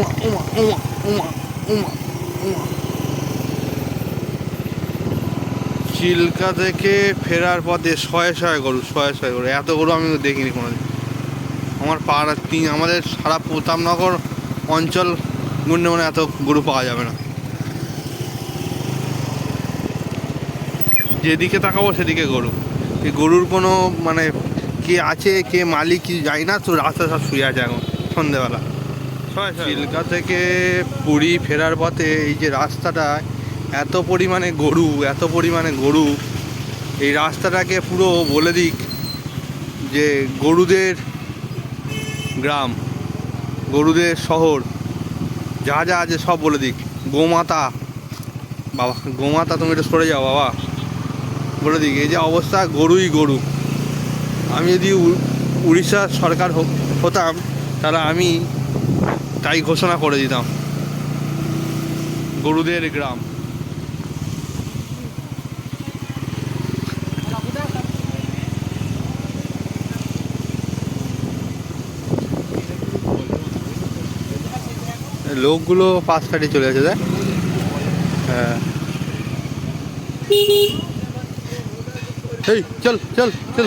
উমা উমা উমা উমা উমা চিল্কা থেকে ফেরার পথে শয়ে শয়ে গরু, শয়ে শয়ে গরু। এত গরু আমি দেখিনি কোনোদিন। আমার পাড়ার তিন, আমাদের সারা প্রতাপনগর অঞ্চল গুণে মানে এত গরু পাওয়া যাবে না। যেদিকে তাকাবো সেদিকে গরু। এই গরুর কোনো মানে কে আছে, কে মালিক কি যাই না, তো রাস্তা সব শুয়ে আছে এখন, সন্ধেবেলা। চিল্কা থেকে পুরী ফেরার পথে এই যে রাস্তাটা, এত পরিমাণে গরু, এত পরিমাণে গরু, এই রাস্তাটাকে পুরো বলে দিক যে গরুদের গ্রাম, গরুদের শহর, যা যা আছে সব বলে দিক। গোমাতা, বাবা, গোমাতা, তুমি একটু সরে যাও, বাবা। বলে দিক, এই যে অবস্থা, গরুই গরু। আমি যদি উ- উড়িষ্যার সরকার হতাম, তাহলে আমি তাই ঘোষণা করে দিতাম। গরুদের গ্রাম। লোকগুলো পাশ কাটিয়ে চলে গেছে দেখ। হ্যাঁ। এই চল চল চল।